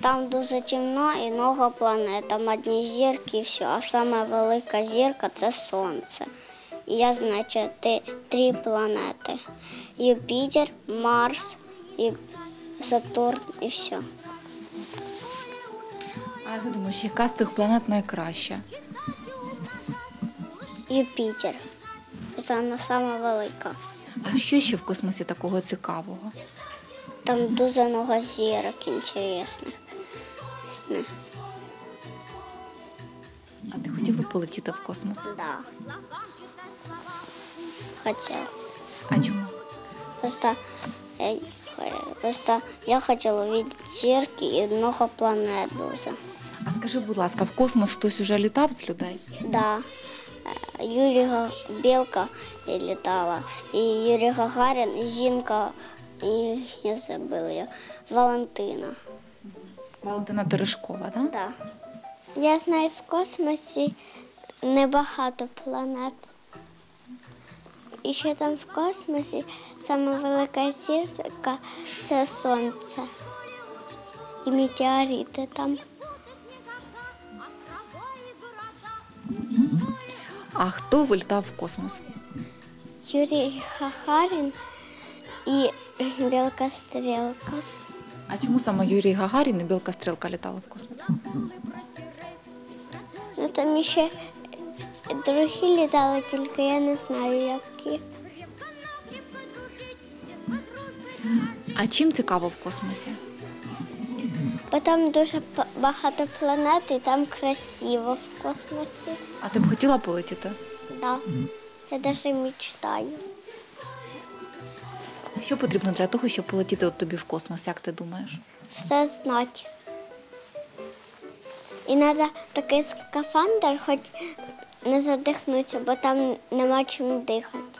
Там дуже темно і много планет, там одні зірки і все. А сама велика зірка це сонце. І я ти три планети: Юпітер, Марс і Сатурн і все. А як ти думаєш, яка з цих планет найкраща? Юпітер. Це вона сама велика. А що ще в космосі такого цікавого? Там дуже много зірок інтересних. Сни. А ти хотів би полетіти в космос? Да. Хотел. А чому? Просто, я, просто я хотела увидеть зірки і много планет дуже. А скажи, будь ласка, в космос хтось уже літав з людей? Да. Е, Юрій Га- Білка і літала, і Юрій Гагарін, і жінка, І я забыла її, Валентина. Валентина Терешкова, так? Да. Я знаю, в космосі небагато планет. І ще там в космосі саме велика зірка це сонце. І метеорити там. А хто вилітав в космос? Юрій Гагарін і Білка Стрілка. А чому саме Юрій Гагарін і Білка Стрілка літали в космос? Ну там ще другі літали, тільки я не знаю, які. А чим цікаво в космосі? Бо там дуже багато планет і там красиво в космосі. А ти б хотіла полетіти? Да. Я даже мечтаю. Що потрібно для того, щоб полетіти от тобі в космос, як ти думаєш? Все знати. І треба такий скафандр, хоч не задихнутися, бо там нема чим дихати.